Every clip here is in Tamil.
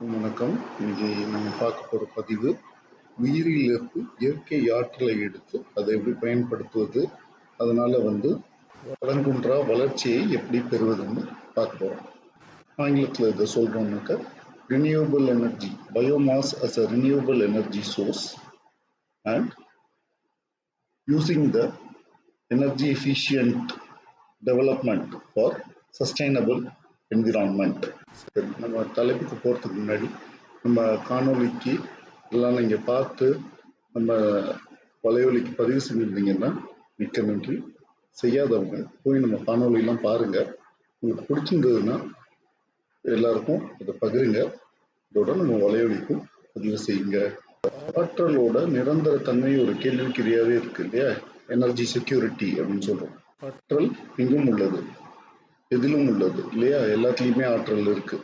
வணக்கம். இன்னைக்கு நம்ம பார்க்க போகிற பதிவு உயிரிலிருந்து இயற்கை ஆற்றலை எடுத்து அதை எப்படி பயன்படுத்துவது அதனால வந்து வளங்குன்றா வளர்ச்சியை எப்படி பெறுவதுன்னு பார்க்க போகிறோம் ஆங்கிலத்தில் இதை சொல்கிறோம்னாக்க renewable energy biomass as a renewable energy source and using the energy efficient development for sustainable environment சரி நம்ம தலைப்புக்கு போகிறதுக்கு முன்னாடி நம்ம காணொலிக்கு எல்லாம் நீங்கள் பார்த்து நம்ம வலையொலிக்கு பதிவு செஞ்சுருந்தீங்கன்னா மிக்க நன்றி. செய்யாதவங்க போய் நம்ம காணொலியெல்லாம் பாருங்கள் உங்களுக்கு பிடிச்சிருந்ததுன்னா எல்லாருக்கும் அதை பகிருங்க. இதோட நம்ம வலையொலிக்கும் பதிவு செய்யுங்க. ஆற்றலோட நிரந்தர தன்மை ஒரு கேள்விக்குறியாவே இருக்கு இல்லையா? எனர்ஜி செக்யூரிட்டி அப்படின்னு சொல்றோம். ஆற்றல் எங்கும் உள்ளது. எதிலும் உள்ளது இல்லையா? எல்லாத்துலயுமே ஆற்றல் இருக்கு.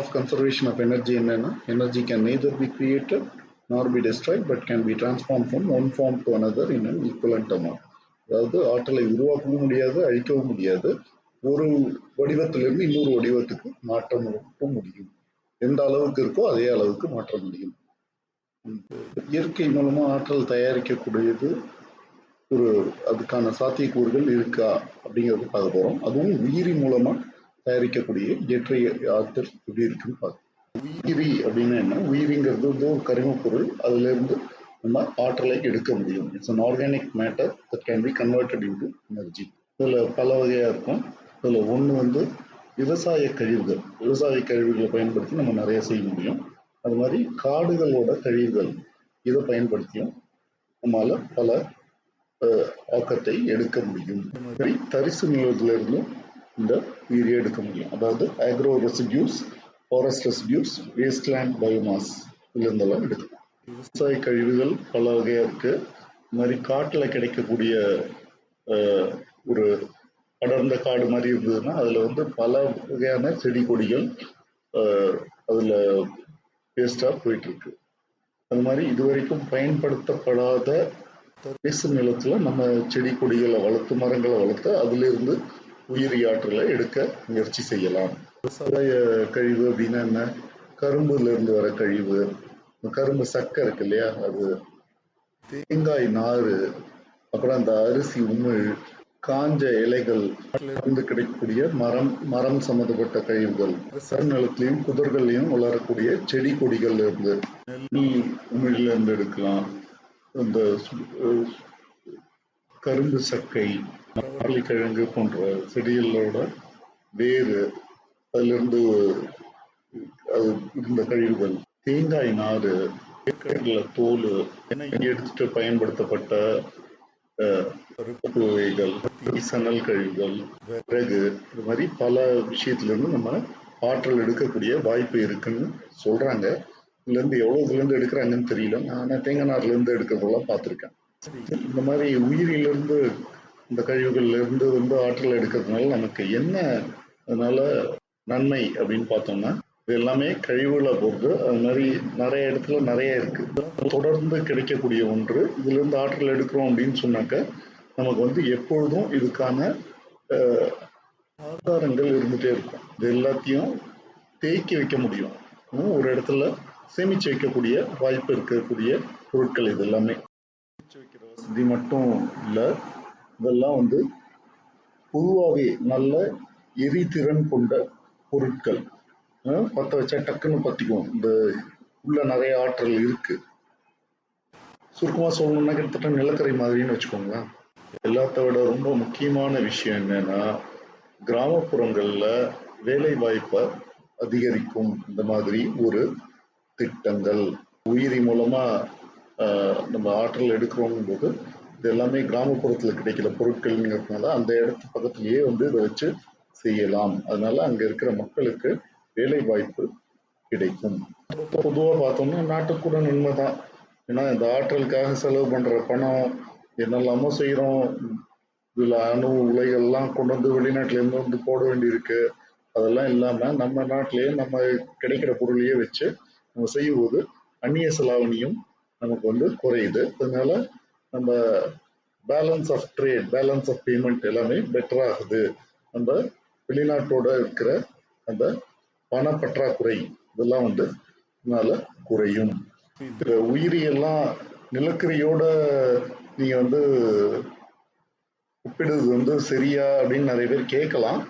ஆஃப் கன்சர்வேஷன் ஆஃப் எனர்ஜி என்னன்னா energy can neither be created nor be destroyed but can be transform from one form to another in an equivalent amount அதாவது ஆற்றலை உருவாக்கவும் முடியாது அழிக்கவும் முடியாது. ஒரு வடிவத்திலிருந்து இன்னொரு வடிவத்துக்கு மாற்றம் முடியும். எந்த அளவுக்கு இருக்கோ அதே அளவுக்கு மாற்ற முடியும். இயற்கை மூலமா ஆற்றல் தயாரிக்கக்கூடியது ஒரு அதுக்கான சாத்தியக்கூறுகள் இருக்கா அப்படிங்கிறது பார்க்க போகிறோம் அதுவும் உயிரி மூலமாக தயாரிக்கக்கூடிய இயற்கை ஆற்றல் எப்படி இருக்குன்னு பார்க்கணும் உயிரி அப்படின்னா என்ன? உயிரிங்கிறது வந்து ஒரு கரிமப் பொருள் அதுலேருந்து நம்ம ஆற்றலை எடுக்க முடியும். It's an organic matter that can be converted into energy இதில் பல வகையாக இருக்கும். இதில் ஒன்று வந்து விவசாய கழிவுகள். விவசாய கழிவுகளை பயன்படுத்தி நம்ம நிறைய செய்ய முடியும். அது மாதிரி காடுகளோட கழிவுகள் இதை பயன்படுத்தியும் நம்மளால் பல ஆக்கத்தை எடுக்க முடியும். மாதிரி தரிசு நிலத்துல இருந்தும் இந்த உயிரியை எடுக்க முடியும். அதாவது agro residues forest residues wasteland biomass இதுலேருந்தெல்லாம் எடுக்கலாம். விவசாய கழிவுகள் பல வகையாக இருக்கு. இந்த மாதிரி காட்டுல கிடைக்கக்கூடிய ஒரு அடர்ந்த காடு மாதிரி இருந்ததுன்னா அதுல வந்து பல வகையான செடி கொடிகள் அதில் அதுல போயிட்டு இருக்கு. அது மாதிரி இதுவரைக்கும் பயன்படுத்தப்படாத தரிசு நிலத்துல நம்ம செடி கொடிகளை வளர்த்து மரங்களை வளர்த்து அதுல இருந்து உயிரி ஆற்றலை எடுக்க முயற்சி செய்யலாம். விவசாய கழிவு அப்படின்னா என்ன கரும்புல இருந்து வர கழிவு கரும்பு சக்கை இருக்கு இல்லையா? அது தேங்காய் நாறு அப்புறம் அந்த அரிசி உமிழ் காஞ்ச இலைகள் இருந்து கிடைக்கக்கூடிய மரம் மரம் சம்பந்தப்பட்ட கழிவுகள். நிலத்திலையும் குதிர்களையும் வளரக்கூடிய செடி கொடிகள்ல இருந்து நெல் உமிழ்ல இருந்து எடுக்கலாம். இந்த கரும்பு சக்கை கிழங்கு போன்ற செடிகளோட வேறு அதிலிருந்து அது இருந்த கழிவுகள் தேங்காய் நாறு வேர்க்கடலை தோல் என எடுத்துட்டு பயன்படுத்தப்பட்ட பருப்பு வகைகள் சணல் கழிவுகள் விறகு இது மாதிரி பல விஷயத்துல இருந்து நம்ம ஆற்றல் எடுக்கக்கூடிய வாய்ப்பு இருக்குன்னு சொல்றாங்க. இருந்து எவ்வளவு இதுலேருந்து எடுக்கிறாங்கன்னு தெரியல. நான் தேங்காய் இருந்து எடுக்கிறதெல்லாம் பார்த்துருக்கேன். இந்த மாதிரி உயிரிலிருந்து இந்த கழிவுகள்ல இருந்து வந்து ஆற்றல் எடுக்கிறதுனால நமக்கு என்ன அதனால நன்மை அப்படின்னு பார்த்தோம்னா இது எல்லாமே கழிவுகளை பொறுத்து அது மாதிரி நிறைய இடத்துல நிறைய இருக்கு. தொடர்ந்து கிடைக்கக்கூடிய ஒன்று. இதுல இருந்து ஆற்றல் எடுக்கிறோம் அப்படின்னு சொன்னாக்க நமக்கு வந்து எப்பொழுதும் இதுக்கான ஆதாரங்கள் இருந்துட்டே இருக்கும். இது எல்லாத்தையும் தேக்கி வைக்க முடியும். ஒரு இடத்துல சேமிச்சு வைக்கக்கூடிய வாய்ப்பு இருக்கக்கூடிய பொருட்கள் இது எல்லாமே சேமிச்சு வைக்கிற வசதி மட்டும் இல்ல. இதெல்லாம் வந்து பொதுவாகவே நல்ல எரிதிறன் கொண்ட பொருட்கள். பற்ற பத்த வச்சா டக்குன்னு பத்திக்கும். இந்த உள்ள நிறைய ஆற்றல் இருக்கு. சுருக்கமாக சொல்லணும்னா கிட்டத்தட்ட நிலக்கரை மாதிரின்னு வச்சுக்கோங்களேன். எல்லாத்த விட ரொம்ப முக்கியமான விஷயம் என்னன்னா கிராமப்புறங்கள்ல வேலை வாய்ப்பை அதிகரிக்கும். இந்த மாதிரி ஒரு திட்டங்கள் உயிரி மூலமா நம்ம ஆற்றல் எடுக்கிறோம் போது இது எல்லாமே கிராமப்புறத்துல கிடைக்கிற பொருட்கள்ங்கிறதுனால அந்த இடத்து பக்கத்திலேயே வந்து இதை வச்சு செய்யலாம். அதனால அங்க இருக்கிற மக்களுக்கு வேலை வாய்ப்பு கிடைக்கும் பொதுவா பார்த்தோம்னா நாட்டுக்கூட கூட நன்மை தான். ஏன்னா இந்த ஆற்றலுக்காக செலவு பண்ற பணம் என்னெல்லாமோ செய்யறோம் இதுல அணு உலைகள்லாம் கொண்டு வந்து வெளிநாட்டுல இருந்து வந்து போட வேண்டியிருக்கு. அதெல்லாம் இல்லாம நம்ம நாட்டிலேயே நம்ம கிடைக்கிற பொருளையே வச்சு நம்ம செய்யும்போது அந்நிய செலாவணியும் நமக்கு வந்து குறையுது. அதனால நம்ம balance of trade balance of payment எல்லாமே பெட்டர் ஆகுது. நம்ம வெளிநாட்டோட இருக்கிற அந்த பணப்பற்றாக்குறை இதெல்லாம் வந்து இதனால குறையும். இந்த உயிரியெல்லாம் நிலக்கரியோட நீங்க வந்து ஒப்பிடுறது வந்து சரியா அப்படின்னு நிறைய பேர் கேட்கலாம்.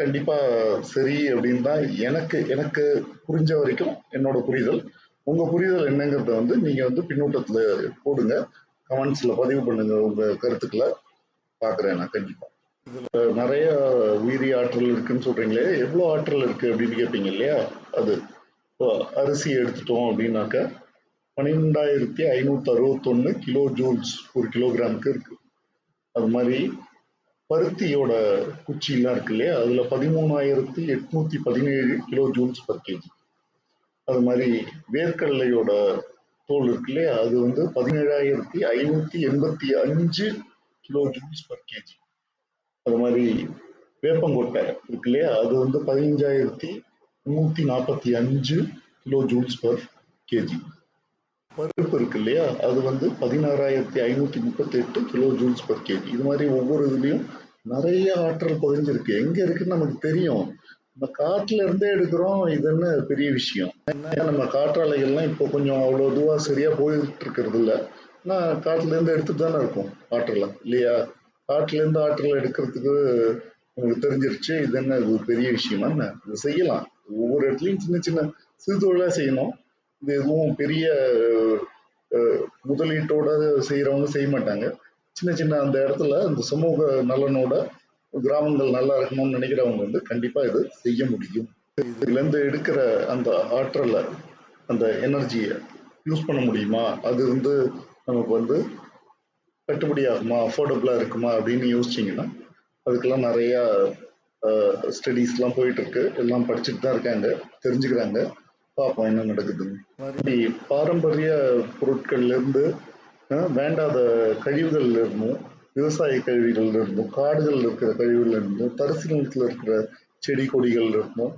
கண்டிப்பா சரி அப்படின்னு தான் எனக்கு எனக்கு புரிஞ்ச வரைக்கும் என்னோட புரிதல். உங்க புரிதல் என்னங்கிறத வந்து நீங்க வந்து பின்னூட்டத்துல போடுங்க. கமெண்ட்ஸ்ல பதிவு பண்ணுங்க உங்க கருத்துக்களை. பாக்குறேன் நான் கண்டிப்பா. இதுல நிறைய உயிரி ஆற்றல் இருக்குன்னு சொல்றீங்களே எவ்வளவு ஆற்றல் இருக்கு அப்படின்னு கேட்பீங்க இல்லையா? அது. இப்போ அரிசி எடுத்துட்டோம் அப்படின்னாக்க பன்னிரெண்டாயிரத்தி ஐநூத்தி அறுபத்தொன்னு கிலோ ஜூல்ஸ் ஒரு கிலோகிராமுக்கு இருக்கு. அது மாதிரி பருத்தியோட குச்சியெல்லாம் இருக்கு இல்லையா? அதுல பதிமூணாயிரத்தி எட்நூத்தி பதினேழு கிலோ ஜூல்ஸ் பர் கேஜி அது மாதிரி வேர்க்கடலையோட தோல் இருக்கு இல்லையா? அது வந்து பதினேழாயிரத்தி ஐநூத்தி எண்பத்தி அஞ்சு கிலோ ஜூல்ஸ் பர் கேஜி அது மாதிரி வேப்பங்கொட்டை இருக்கு இல்லையா? அது வந்து பதினஞ்சாயிரத்தி முன்னூத்தி நாற்பத்தி அஞ்சு கிலோ ஜூல்ஸ் பர் கேஜி பருப்பு இருக்கு இல்லையா? அது வந்து பதினாறாயிரத்தி ஐநூத்தி முப்பத்தி எட்டு கிலோ ஜூல்ஸ் பர் கேஜி இது மாதிரி ஒவ்வொரு இதுலயும் நிறைய ஆற்றல் பதிஞ்சிருக்கு. எங்க இருக்குன்னு நமக்கு தெரியும். நம்ம காட்டுல இருந்தே எடுக்கிறோம். இதுன்னு பெரிய விஷயம்? ஏன்னா நம்ம காற்றாலைகள்லாம் இப்போ கொஞ்சம் அவ்வளவு இதுவா சரியா போயிட்டு இருக்கிறது இல்ல. ஆனா காட்டுல இருந்து எடுத்துட்டு தானே இருக்கும் ஆற்றலை இல்லையா? காட்டுல இருந்து ஆற்றல் எடுக்கிறதுக்கு உங்களுக்கு தெரிஞ்சிருச்சு. இது என்ன இது பெரிய விஷயமா? என்ன? இது செய்யலாம். ஒவ்வொரு இடத்துலயும் சின்ன சின்ன சிறு தொழிலா செய்யணும். இது எதுவும் பெரிய முதலீட்டோட செய்யறவங்க செய்ய மாட்டாங்க. சின்ன சின்ன அந்த இடத்துல இந்த சமூக நலனோட கிராமங்கள் நல்லா இருக்கணும்னு நினைக்கிறவங்க வந்து கண்டிப்பா இது செய்ய முடியும். இதுலேருந்து எடுக்கிற அந்த ஆற்றலை அந்த எனர்ஜியை யூஸ் பண்ண முடியுமா? அது வந்து நமக்கு வந்து கட்டுப்படி ஆகுமா? அஃபோர்டபுளா இருக்குமா? அப்படின்னு யோசிச்சீங்கன்னா அதுக்கெல்லாம் நிறைய ஸ்டடீஸ்லாம் போயிட்டு இருக்கு எல்லாம் படிச்சுட்டு தான் இருக்காங்க. தெரிஞ்சுக்கிறாங்க. பார்ப்போம் என்ன நடக்குதுன்னு. மாதிரி பாரம்பரிய பொருட்கள்லேருந்து வேண்டாத கழிவுகள்ல இருந்தும் விவசாய கழிவுகள்ல இருந்தும் காடுகள்ல இருக்கிற கழிவுகள்ல இருந்தும் தரிசு நிலத்துல இருக்கிற செடி கொடிகள்ல இருந்தும்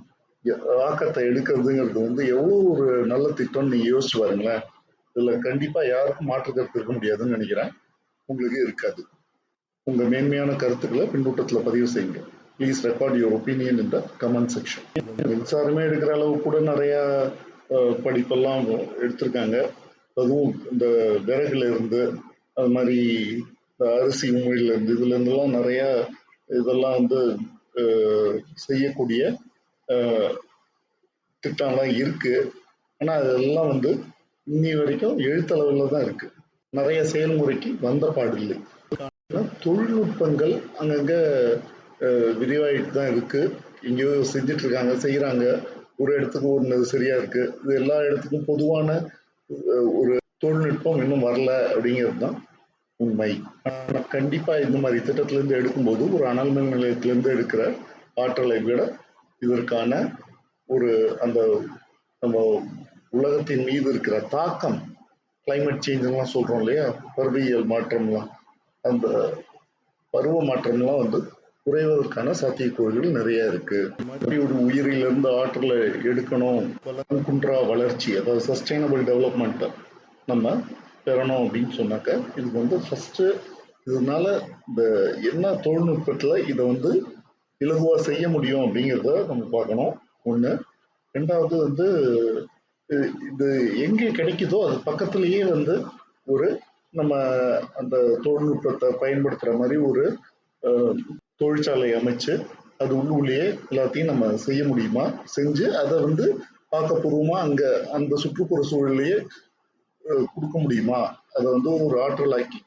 ஆக்கத்தை எடுக்கிறதுங்கிறது வந்து எவ்வளவு ஒரு நல்ல திட்டம்னு நீங்க யோசிச்சு பாருங்களேன். இதுல கண்டிப்பா யாருக்கும் மாற்று கருத்து இருக்க முடியாதுன்னு நினைக்கிறேன். உங்களுக்கு இருக்காது. உங்க மேன்மையான கருத்துக்களை பின்னூட்டத்துல பதிவு செய்யுங்க. ப்ளீஸ் ரெக்கார்ட் யுவர் ஒப்பீனியன் இந்த கமெண்ட் செக்ஷன் மின்சாரமே எடுக்கிற அளவு கூட நிறைய படிப்பெல்லாம் எடுத்திருக்காங்க. அதுவும் இந்த விறகுல இருந்து அது மாதிரி இந்த அரிசி உமிழ்ல இருந்து இதுல இருந்தெல்லாம் நிறைய இதெல்லாம் வந்து செய்யக்கூடிய திட்டம்லாம் இருக்கு. ஆனா அதெல்லாம் வந்து இன்னி வரைக்கும் எழுத்தளவுல தான் இருக்கு. நிறைய செயல்முறைக்கு வந்த பாடில்லை. தொழில்நுட்பங்கள் அங்கங்க விரிவாயிட்டு தான் இருக்கு. எங்கேயோ செஞ்சுட்டு இருக்காங்க செய்யறாங்க ஒரு இடத்துக்கு ஒன்று சரியா இருக்கு. இது எல்லா இடத்துக்கும் பொதுவான ஒரு தொழில்நுட்பம் இன்னும் வரல அப்படிங்கிறது தான் உண்மை கண்டிப்பா இந்த மாதிரி திட்டத்திலிருந்து எடுக்கும்போது ஒரு அனல் மின் நிலையத்திலிருந்து எடுக்கிற ஆற்றலை விட இதற்கான ஒரு அந்த நம்ம உலகத்தின் மீது இருக்கிற தாக்கம் கிளைமேட் சேஞ்செல்லாம் சொல்றோம் இல்லையா? பருவியல் மாற்றம்லாம். அந்த பருவ மாற்றம்லாம் வந்து குறைவதற்கான சாத்தியக்கூறுகள் நிறைய இருக்கு. இந்த மாதிரி ஒரு உயிரிலிருந்து ஆற்றலை எடுக்கணும். வளம் குன்றா வளர்ச்சி அதாவது சஸ்டைனபிள் டெவலப்மெண்ட் நம்ம பெறணும் அப்படின்னு சொன்னாக்க இதுக்கு வந்து ஃபர்ஸ்ட் இதனால இந்த என்ன தொழில்நுட்பத்துல இதை வந்து இலகுவா செய்ய முடியும் அப்படிங்கிறத நம்ம பார்க்கணும். ஒண்ணு. ரெண்டாவது வந்து இது எங்கே எங்க கிடைக்குதோ அது பக்கத்துலயே வந்து ஒரு நம்ம அந்த தொழில்நுட்பத்தை பயன்படுத்துற மாதிரி ஒரு தொழிற்சாலை அமைச்சு அது உள்ளுக்குள்ளேயே எல்லாத்தையும் நம்ம செய்ய முடியுமா? செஞ்சு அதை வந்து ஆக்கப்பூர்வமா அங்க அந்த சுற்றுப்புற சூழலையே கொடுக்க முடியுமா? அதை வந்து ஒரு ஆற்றலாக்கி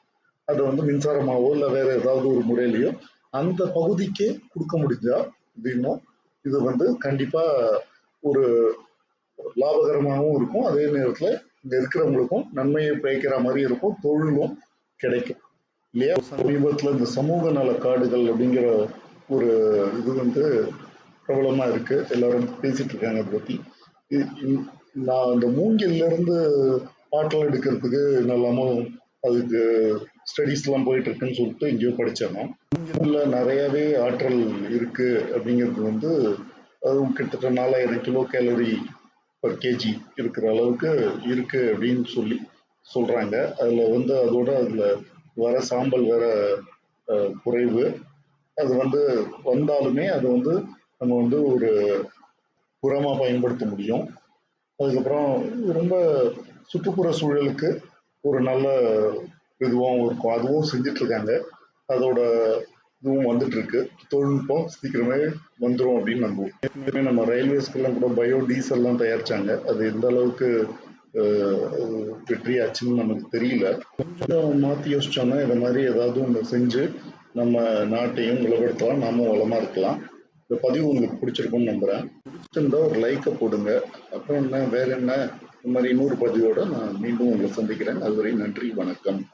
அதை வந்து மின்சாரமாவோ இல்லை வேற ஏதாவது ஒரு முறையிலையோ அந்த பகுதிக்கே கொடுக்க முடிஞ்சா அப்படின்னும் இது வந்து கண்டிப்பா ஒரு லாபகரமாகவும் இருக்கும். அதே நேரத்துல இங்க இருக்கிறவங்களுக்கும் நன்மையை பயக்கிற மாதிரி இருக்கும். தொழிலும் கிடைக்கும். இல்லையா சமீபத்தில் இந்த சமூக நல காடுகள் அப்படிங்கிற ஒரு இது வந்து பிரபலமாக இருக்குது எல்லாரும் பேசிகிட்டு இருக்காங்க அதை பற்றி நான் அந்த மூங்கிலிருந்து இருந்து எடுக்கிறதுக்கு நல்லாமோ அதுக்கு ஸ்டடீஸ்லாம் போயிட்டு இருக்குன்னு சொல்லிட்டு எங்கேயோ படிச்சேன் மூங்கிலில் நிறையாவே ஆற்றல் இருக்குது அப்படிங்கிறது வந்து அதுவும் கிட்டத்தட்ட நாலாயிரம் கிலோ கேலரி பர் கேஜி இருக்கிற அளவுக்கு இருக்குது அப்படின்னு சொல்லி சொல்கிறாங்க அதில் வந்து அதோட அதில் வர சாம்பல் வேற குறைவு. அது வந்து வந்தாலுமே அது வந்து நம்ம வந்து ஒரு உரமாக பயன்படுத்த முடியும். அதுக்கப்புறம் ரொம்ப சுற்றுப்புற சூழலுக்கு ஒரு நல்ல இதுவாகவும் இருக்கும். அதுவும் செஞ்சுட்டு இருக்காங்க அதோட இதுவும் வந்துட்டு இருக்கு தொழில்நுட்பம் சீக்கிரமே வந்துடும் அப்படின்னு நம்புவோம். நம்ம ரயில்வேஸ்க்கெல்லாம் கூட பயோ டீசல்லாம் தயாரிச்சாங்க. அது எந்த அளவுக்கு வெற்றியாச்சுன்னு நமக்கு தெரியல. கொஞ்சம் மாற்றி யோசிச்சோம்னா இந்த மாதிரி ஏதாவது ஒன்று செஞ்சு நம்ம நாட்டையும் உலகப்படுத்தலாம் நாமும் வளமா இருக்கலாம். இந்த பதிவு உங்களுக்கு பிடிச்சிருக்கும்னு நம்புறேன். பிடிச்சிருந்தா ஒரு லைக்கை போடுங்க. அப்புறம் என்ன வேற என்ன? இந்த மாதிரி இன்னொரு பதிவோட நான் மீண்டும் உங்களை சந்திக்கிறேன். அதுவரை நன்றி வணக்கம்.